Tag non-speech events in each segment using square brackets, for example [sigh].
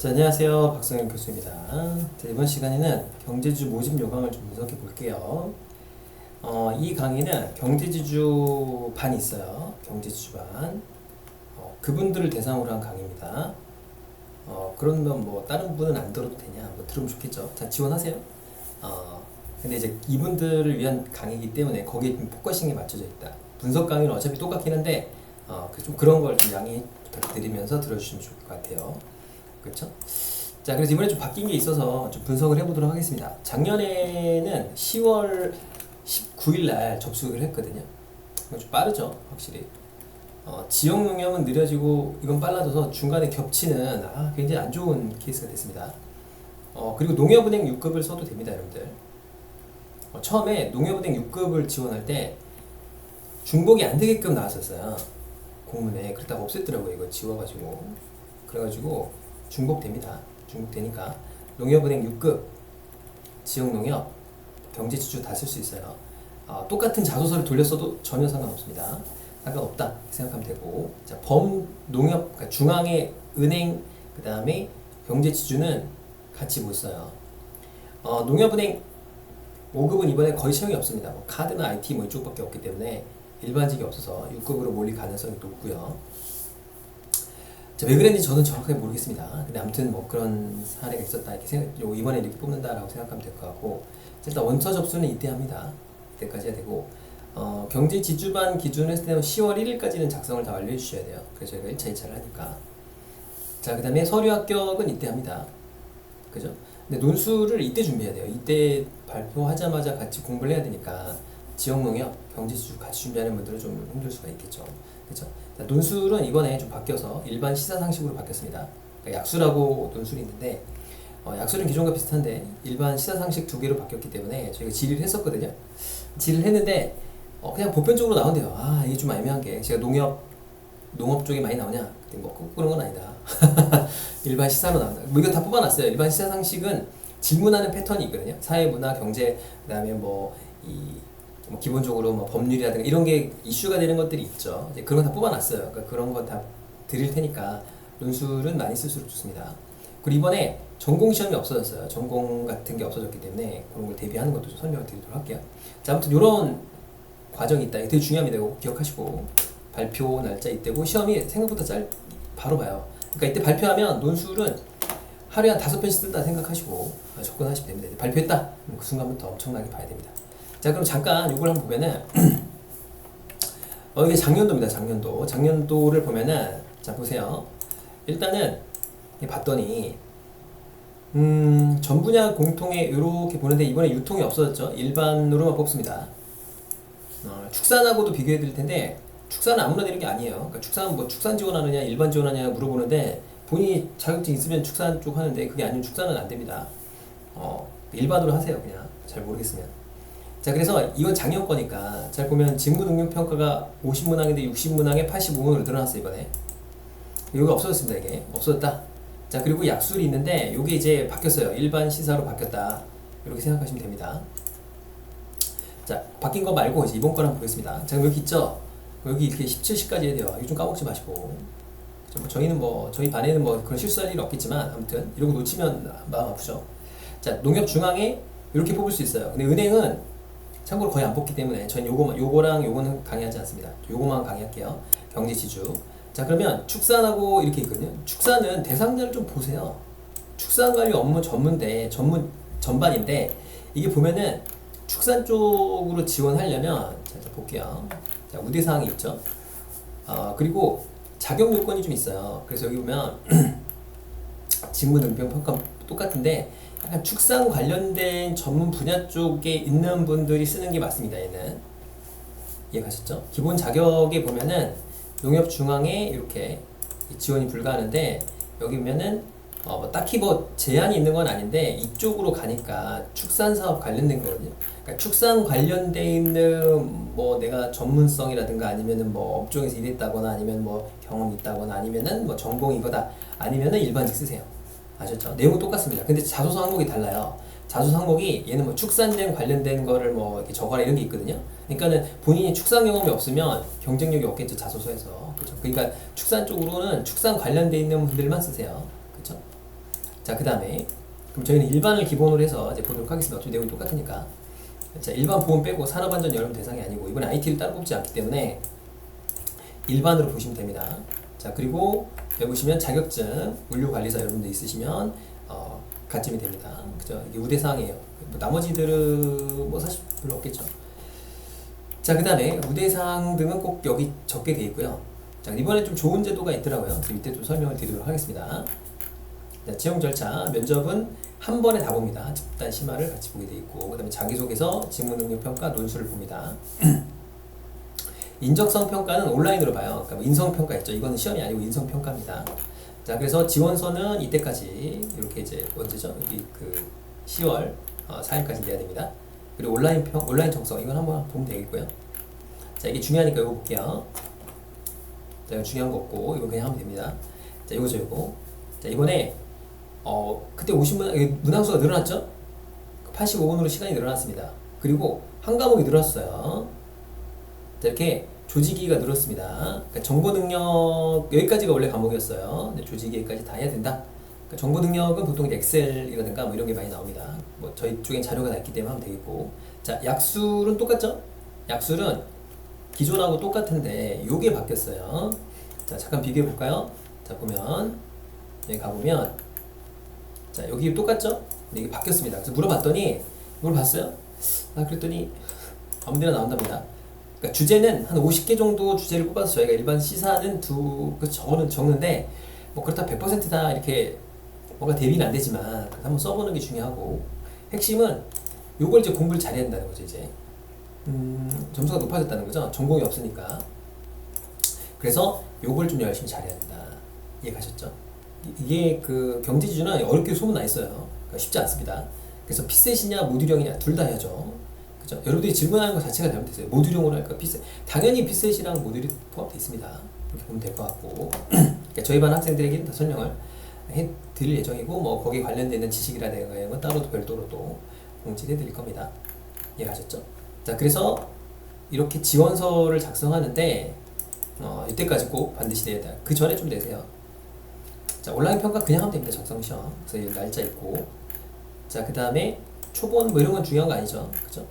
자, 안녕하세요. 박성현 교수입니다. 자, 이번 시간에는 경제지주 모집 요강을 좀 분석해 볼게요. 어, 이 강의는 경제지주 반이 있어요. 경제지주 반. 어, 그분들을 대상으로 한 강의입니다. 어, 그러면 뭐 다른 분은 안 들어도 되냐? 뭐 들으면 좋겠죠. 자, 지원하세요. 어, 근데 이제 이분들을 위한 강의이기 때문에 거기에 좀 포커싱이 맞춰져 있다. 분석 강의는 어차피 똑같긴 한데 어, 그좀 그런 걸 좀 양해 부탁드리면서 들어주시면 좋을 것 같아요. 그렇죠? 자, 그래서 이번에 좀 바뀐 게 있어서 좀 분석을 해보도록 하겠습니다. 작년에는 10월 19일 날 접수를 했거든요. 좀 빠르죠, 확실히. 어, 지역 농협은 느려지고 이건 빨라져서 중간에 겹치는 아, 굉장히 안 좋은 케이스가 됐습니다. 어, 그리고 농협은행 6급을 써도 됩니다, 여러분들. 어, 처음에 농협은행 6급을 지원할 때 중복이 안 되게끔 나왔었어요. 공문에. 그러다가 없앴더라고요, 이거 지워가지고. 그래가지고 중복됩니다. 중복되니까 농협은행 6급, 지역농협, 경제지주 다 쓸 수 있어요. 아, 똑같은 자소서를 돌렸어도 전혀 상관없습니다. 상관없다 생각하면 되고 자, 범농협, 그러니까 중앙의 은행, 그 다음에 경제지주는 같이 못 써요. 어, 농협은행 5급은 이번에 거의 채용이 없습니다. 뭐 카드나 IT 뭐 이쪽밖에 없기 때문에 일반직이 없어서 6급으로 몰릴 가능성이 높고요. 자, 왜 그랬는지 저는 정확하게 모르겠습니다. 근데 아무튼 뭐 그런 사례가 있었다 이렇게 생각, 요 이번에 이렇게 뽑는다라고 생각하면 될 것 같고 자, 일단 원서 접수는 이때 합니다. 이때까지 해야 되고 어, 경제 지주반 기준으로 했을 때는 10월 1일까지는 작성을 다 완료해 주셔야 돼요. 그래서 저희가 1차, 2차를 하니까 자, 그 다음에 서류 합격은 이때 합니다. 그죠? 근데 논술을 이때 준비해야 돼요. 이때 발표하자마자 같이 공부를 해야 되니까 지역 농협, 경제지주 같이 준비하는 분들은 좀 힘들 수가 있겠죠. 그죠? 자, 논술은 이번에 좀 바뀌어서 일반 시사 상식으로 바뀌었습니다. 그러니까 약수라고 논술이 있는데 어, 약수는 기존과 비슷한데 일반 시사 상식 두 개로 바뀌었기 때문에 저희가 질의를 했었거든요. 질의를 했는데 어, 그냥 보편적으로 나온대요. 아 이게 좀 애매한 게 제가 농협 농업 쪽이 많이 나오냐? 뭐꼭 그런 건 아니다. [laughs] 일반 시사로 나온다. 뭐 이거 다 뽑아놨어요. 일반 시사 상식은 질문하는 패턴이 있거든요. 사회, 문화, 경제, 그다음에 뭐이 뭐 기본적으로 뭐 법률이라든가 이런 게 이슈가 되는 것들이 있죠. 이제 그런 거 다 뽑아놨어요. 그러니까 그런 거 다 드릴 테니까 논술은 많이 쓸수록 좋습니다. 그리고 이번에 전공 시험이 없어졌어요. 전공 같은 게 없어졌기 때문에 그런 걸 대비하는 것도 좀 설명을 드리도록 할게요. 자, 아무튼 이런 과정이 있다. 되게 중요합니다. 이거 기억하시고 발표 날짜 이때고 시험이 생각보다 짧 바로 봐요. 그러니까 이때 발표하면 논술은 하루에 한 다섯 편씩 쓴다 생각하시고 접근하시면 됩니다. 발표했다. 그 순간부터 엄청나게 봐야 됩니다. 자 그럼 잠깐 이걸 한번 보면은 [clears throat] 어 이게 작년도입니다. 작년도 작년도를 보면은 자 보세요. 일단은 봤더니 음, 전 분야 공통에 이렇게 보는데 이번에 유통이 없어졌죠. 일반으로만 뽑습니다. 어, 축산하고도 비교해 드릴 텐데 축산은 아무나 되는 게 아니에요. 그러니까 축산 뭐 축산 지원하느냐 일반 지원하느냐 물어보는데 본인이 자격증 있으면 축산 쪽 하는데 그게 아니면 축산은 안 됩니다. 어, 일반으로 하세요 그냥 잘 모르겠으면. 자 그래서 이건 작년 거니까 잘 보면 직무 능력 평가가 50문항인데 60문항에 85문으로 늘어났어요 이번에. 여기가 없어졌습니다 이게 없어졌다. 자 그리고 약술이 있는데 이게 이제 바뀌었어요. 일반 시사로 바뀌었다. 이렇게 생각하시면 됩니다. 자 바뀐 거 말고 이제 이번 거랑 보겠습니다. 자 여기 있죠. 여기 이렇게 17시까지 해야 돼요. 이거 좀 까먹지 마시고. 자, 뭐 저희는 뭐 저희 반에는 뭐 그런 실수할 일 없겠지만 아무튼 거 놓치면 마음 아프죠. 자 농협 중앙에 이렇게 뽑을 수 있어요. 근데 은행은 참고로 거의 안 뽑기 때문에 저는 요거만 요거랑 요거는 강의하지 않습니다. 요거만 강의할게요. 경제 지주. 자 그러면 축산하고 이렇게 있거든요. 축산은 대상자를 좀 보세요. 축산 관리 업무 전문대 전문 전반인데 이게 보면은 축산 쪽으로 지원하려면 자, 자 볼게요. 자 우대 사항이 있죠. 아 그리고 자격 요건이 좀 있어요. 그래서 여기 보면 [clears throat] 직무 능력 평가 똑같은데 약간 축산 관련된 전문 분야 쪽에 있는 분들이 쓰는 게 맞습니다. 얘는 이해가셨죠? 기본 자격에 보면은 농협 중앙에 이렇게 지원이 불가하는데 여기 보면은 어, 뭐 딱히 뭐 제한이 있는 건 아닌데 이쪽으로 가니까 축산 사업 관련된 거거든요. 그러니까 축산 관련돼 있는 뭐 내가 전문성이라든가 아니면은 뭐 업종에서 일했다거나 아니면 뭐 경험이 있다거나 아니면은 뭐 전공 이거다 아니면은 일반직 쓰세요. 아셨죠? 내용은 똑같습니다. 근데 자소서 항목이 달라요. 자소서 항목이 얘는 뭐 축산된 관련된 거를 뭐 이렇게 적어라 이런 게 있거든요. 그러니까는 본인이 축산 경험이 없으면 경쟁력이 없겠죠 자소서에서. 그렇죠? 그러니까 축산 쪽으로는 축산 관련돼 있는 분들만 쓰세요. 그렇죠? 자, 그 다음에 그럼 저희는 일반을 기본으로 해서 이제 보도록 하겠습니다. 어차피 내용이 똑같으니까. 자, 일반 보험 빼고 산업안전연금 대상이 아니고 이번에 IT를 따로 뽑지 않기 때문에 일반으로 보시면 됩니다. 자, 그리고 보시면 자격증, 물류관리사 여러분들 있으시면 어, 가점이 됩니다. 그죠? 이게 우대사항이에요. 뭐 나머지들은 뭐 사실 별로 없겠죠. 자, 그 다음에 우대사항 등은 꼭 여기 적게 돼 있고요. 자, 이번에 좀 좋은 제도가 있더라고요. 이때 좀 설명을 드리도록 하겠습니다. 자, 채용 절차, 면접은 한 번에 다 봅니다. 집단 심화를 같이 보게 돼 있고, 그 다음에 자기소개서, 직무능력평가, 논술을 봅니다. [clears throat] 인적성 평가는 온라인으로 봐요. 그러니까 뭐 인성 평가 있죠. 이거는 시험이 아니고 인성 평가입니다. 자, 그래서 지원서는 이때까지 이렇게 이제 언제죠? 여기 그 10월 어, 4일까지 내야 됩니다. 그리고 온라인 평, 온라인 정성 이건 한번 보면 되겠고요. 자, 이게 중요하니까 이거 볼게요. 자, 이거 중요한 거 없고 이거 그냥 하면 됩니다. 자, 이거죠, 이거. 자, 이번에 어 그때 오신 분 이게 문항수가 늘어났죠? 85분으로 시간이 늘어났습니다. 그리고 한 과목이 늘었어요. 자, 이렇게 조직이가 늘었습니다. 그러니까 정보 능력 여기까지가 원래 과목이었어요. 조직이까지 다 해야 된다. 그러니까 정보 능력은 보통 엑셀이라든가 뭐 이런 게 많이 나옵니다. 뭐 저희 쪽엔 자료가 다 있기 때문에 하면 되겠고. 자, 약술은 똑같죠? 약술은 기존하고 똑같은데 요게 바뀌었어요. 자, 잠깐 비교해 볼까요? 자, 보면 여기 가보면 자, 여기 똑같죠? 근데 이게 바뀌었습니다. 그래서 물어봤더니 이걸 봤어요? 아, 그랬더니 아무 데나 나온답니다. 그러니까 주제는 한 50개 정도 주제를 뽑아서 저희가 일반 시사는 두, 그 적어는 적는데 뭐 그렇다 100%다 이렇게 뭔가 대비는 안 되지만 한번 써보는 게 중요하고 핵심은 요걸 이제 공부를 잘해야 된다는 거죠 이제. 음, 점수가 높아졌다는 거죠. 전공이 없으니까. 그래서 요걸 좀 열심히 잘해야 된다. 이해가셨죠? 이- 이게 그 경제지주는 어렵게 소문 나 있어요. 그러니까 쉽지 않습니다. 그래서 피셋이냐 모듈형이냐 둘 다 해야죠 그죠? 여러분들이 질문하는 것 자체가 잘못됐어요 모듈형으로 할까 피셋 당연히 피셋이랑 모듈이 포함되어 있습니다 이렇게 보면 될 것 같고 [clears throat] 그러니까 저희 반 학생들에게는 다 설명을 해 드릴 예정이고 뭐 거기 관련되는 지식이라든가 이런 건 따로 또 별도로 또 공지해 드릴 겁니다. 이해하셨죠? 자 그래서 이렇게 지원서를 작성하는데 어, 이때까지 꼭 반드시 내야 돼. 그 전에 좀 내세요. 자 온라인 평가 그냥 하면 됩니다. 작성 시험. 그래서 이 날짜 있고 자 그 다음에 초본 뭐 이런 건 중요한 거 아니죠, 그죠?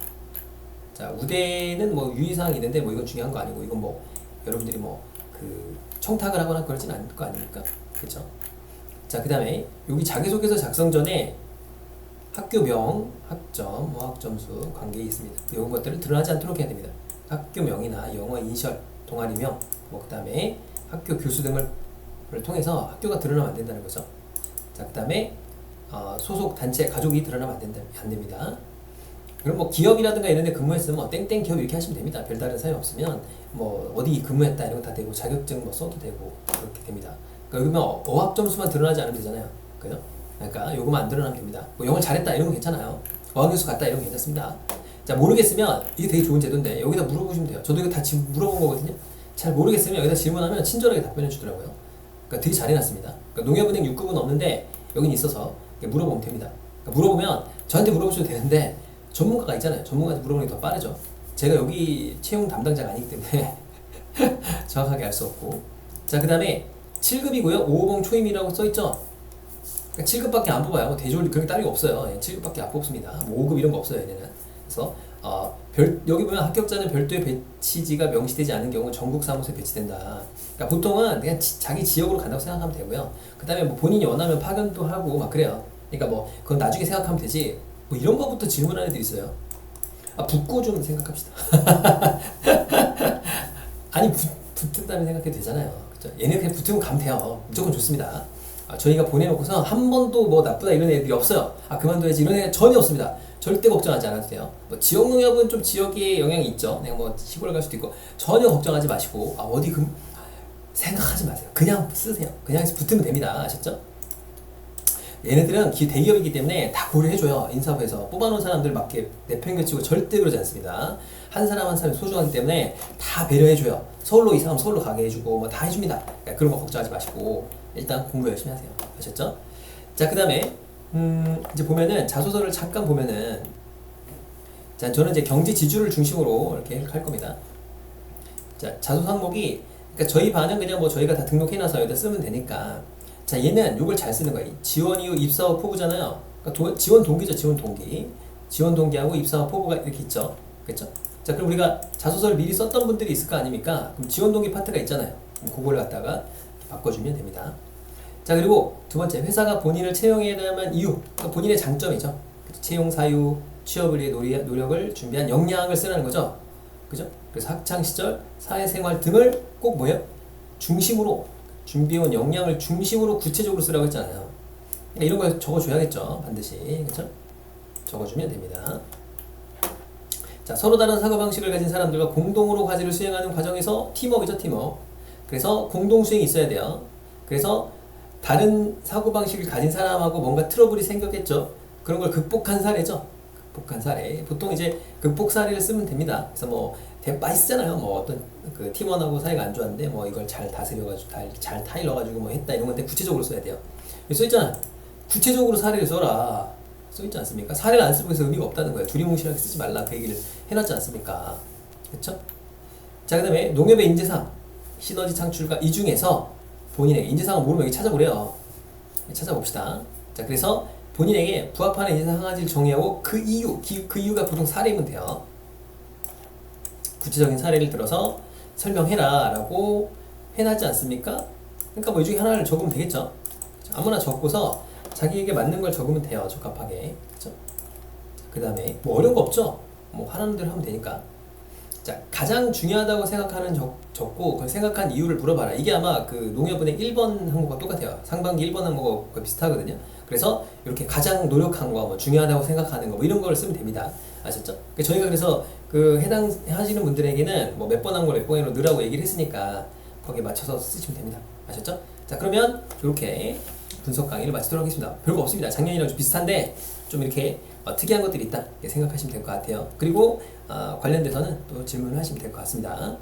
자 우대는 뭐 유의사항이 있는데 뭐 이건 중요한 거 아니고 이건 뭐 여러분들이 뭐 그 청탁을 하거나 그러진 않을 거 아닙니까, 그죠? 자, 그 다음에 여기 자기소개서 작성 전에 학교명, 학점, 뭐 학점수, 관계 있습니다. 이런 것들을 드러나지 않도록 해야 됩니다. 학교명이나 영어 이니셜, 동아리명, 뭐 그 다음에 학교 교수 등을 을 통해서 학교가 드러나면 안 된다는 거죠. 자, 그 다음에 어, 소속 단체, 가족이 드러나면 안, 된다, 안 됩니다. 그럼 뭐 기업이라든가 이런 데 근무했으면 뭐 땡땡 기업 이렇게 하시면 됩니다. 별다른 사유 없으면 뭐 어디 근무했다 이런 거 다 되고 자격증 뭐 써도 되고 그렇게 됩니다. 그러니까 여기면 어- 어학 점수만 드러나지 않으면 되잖아요. 그죠? 그러니까 요거만 안 드러나면 됩니다. 뭐 영어를 잘했다 이런 거 괜찮아요. 어학연수 갔다 이런 거 괜찮습니다. 자 모르겠으면 이게 되게 좋은 제도인데 여기다 물어보시면 돼요. 저도 이거 다 지금 물어본 거거든요. 잘 모르겠으면 여기다 질문하면 친절하게 답변해 주더라고요. 그러니까 되게 잘 해놨습니다. 그러니까 농협은행 6급은 없는데 여긴 있어서 물어보면 됩니다. 그러니까 물어보면 저한테 물어보셔도 되는데 전문가가 있잖아요. 전문가한테 물어보는 게 더 빠르죠. 제가 여기 채용 담당자가 아니기 때문에 [laughs] 정확하게 알 수 없고 자 그 다음에 7급이고요. 550 초임이라고 써있죠. 그러니까 7급밖에 안 뽑아요. 대졸 그렇게 따로 없어요. 예, 7급밖에 안 뽑습니다. 뭐 5급 이런 거 없어요. 얘네는. 그래서 어, 별, 여기 보면 합격자는 별도의 배치지가 명시되지 않은 경우 전국 사무소에 배치된다. 그러니까 보통은 그냥 지- 자기 지역으로 간다고 생각하면 되고요. 그 다음에 뭐 본인이 원하면 파견도 하고 막 그래요. 그러니까 뭐 그건 나중에 생각하면 되지. 뭐 이런 거부터 질문하는 애들 있어요. 아 붙고 좀 생각합시다. [laughs] 아니 붙, 붙은다면 생각해도 되잖아요. 그죠? 얘네 그냥 붙으면 가면 돼요. 무조건 좋습니다. 아, 저희가 보내놓고서 한 번도 뭐 나쁘다 이런 애들이 없어요. 아 그만둬야지 이런 애 전혀 없습니다. 절대 걱정하지 않아도 돼요. 뭐 지역 농협은 좀 지역에 영향이 있죠. 내가 뭐 시골 갈 수도 있고 전혀 걱정하지 마시고 아 어디 금 생각하지 마세요. 그냥 쓰세요. 그냥 붙으면 됩니다. 아셨죠? 얘네들은 기- 대기업이기 때문에 다 고려해줘요. 인사부에서 뽑아놓은 사람들 맞게 내팽개치고 절대 그러지 않습니다. 한 사람 한 사람이 소중하기 때문에 다 배려해줘요. 서울로 이 사람 서울로 가게 해주고 뭐 다 해줍니다. 그러니까 그런 거 걱정하지 마시고 일단 공부 열심히 하세요. 아셨죠? 자, 그 다음에 음, 이제 보면은 자소서를 잠깐 보면은 자, 저는 이제 경제 지주를 중심으로 이렇게 할 겁니다. 자, 자소서 항목이 그러니까 저희 반은 그냥 뭐 저희가 다 등록해놔서 여기다 쓰면 되니까 자, 얘는 요걸 잘 쓰는 거야. 이 지원 이후 입사 후 포부잖아요. 그러니까 도- 지원 동기죠, 지원 동기. 지원 동기하고 입사 후 포부가 이렇게 있죠. 그렇죠? 자, 그럼 우리가 자소서를 미리 썼던 분들이 있을 거 아닙니까? 그럼 지원 동기 파트가 있잖아요. 그걸 갖다가 바꿔주면 됩니다. 자, 그리고 두 번째, 회사가 본인을 채용해야 만 이유. 그러니까 본인의 장점이죠. 그렇죠? 채용 사유, 취업을 위해 노력을 준비한 역량을 쓰라는 거죠. 그죠? 그래서 학창 시절, 사회생활 등을 꼭 뭐예요? 중심으로 준비해온 역량을 중심으로 구체적으로 쓰라고 했잖아요. 그러니까 이런 거 적어줘야겠죠, 반드시. 그렇죠? 적어주면 됩니다. 자, 서로 다른 사고 방식을 가진 사람들과 공동으로 과제를 수행하는 과정에서 팀워크죠, 팀워크. 그래서 공동 수행이 있어야 돼요. 그래서 다른 사고 방식을 가진 사람하고 뭔가 트러블이 생겼겠죠. 그런 걸 극복한 사례죠. 극복한 사례. 보통 이제 극복 사례를 쓰면 됩니다. 그래서 뭐 대- 많이 쓰잖아요. 뭐 어떤 그 팀원하고 사이가 안 좋았는데 뭐 이걸 잘 다스려가지고 잘, 잘 타일러가지고 뭐 했다 이런 건데 구체적으로 써야 돼요. 여기 써 있잖아. 구체적으로 사례를 써라. 써 있지 않습니까? 사례를 안 쓰면 그래서 의미가 없다는 거예요. 두리뭉실하게 쓰지 말라 그 얘기를 해놨지 않습니까? 그렇죠? 자 그 다음에 농협의 인재상 시너지 창출과 이 중에서 본인에게 인재상을 모르면 여기 찾아보래요. 찾아봅시다. 자 그래서 본인에게 부합하는 인재상 한 가지를 정의하고 그 이유 기- 그 이유가 보통 사례이면 돼요. 구체적인 사례를 들어서 설명해라 라고 해놨지 않습니까? 그러니까 뭐 이 중에 하나를 적으면 되겠죠. 아무나 적고서 자기에게 맞는 걸 적으면 돼요. 적합하게. 그렇죠? 그 다음에 뭐 어려운 거 없죠? 뭐 하라는 대로 하면 되니까. 자, 가장 중요하다고 생각하는 적, 적고 그걸 생각한 이유를 물어봐라. 이게 아마 그 농협은행 1번 항목과 똑같아요. 상반기 1번 항목과 거의 비슷하거든요. 그래서 이렇게 가장 노력한 거, 뭐 중요하다고 생각하는 거, 뭐 이런 걸 쓰면 됩니다. 아셨죠? 그 저희가 그래서 그 해당 하시는 분들에게는 뭐 몇번한거몇 번으로 넣으라고 얘기를 했으니까 거기에 맞춰서 쓰시면 됩니다. 아셨죠? 자, 그러면 이렇게 분석 강의를 마치도록 하겠습니다. 별거 없습니다. 작년이랑 좀 비슷한데 좀 이렇게 어, 특이한 것들이 있다 이렇게 생각하시면 될 것 같아요. 그리고 어, 관련돼서는 또 질문을 하시면 될 것 같습니다.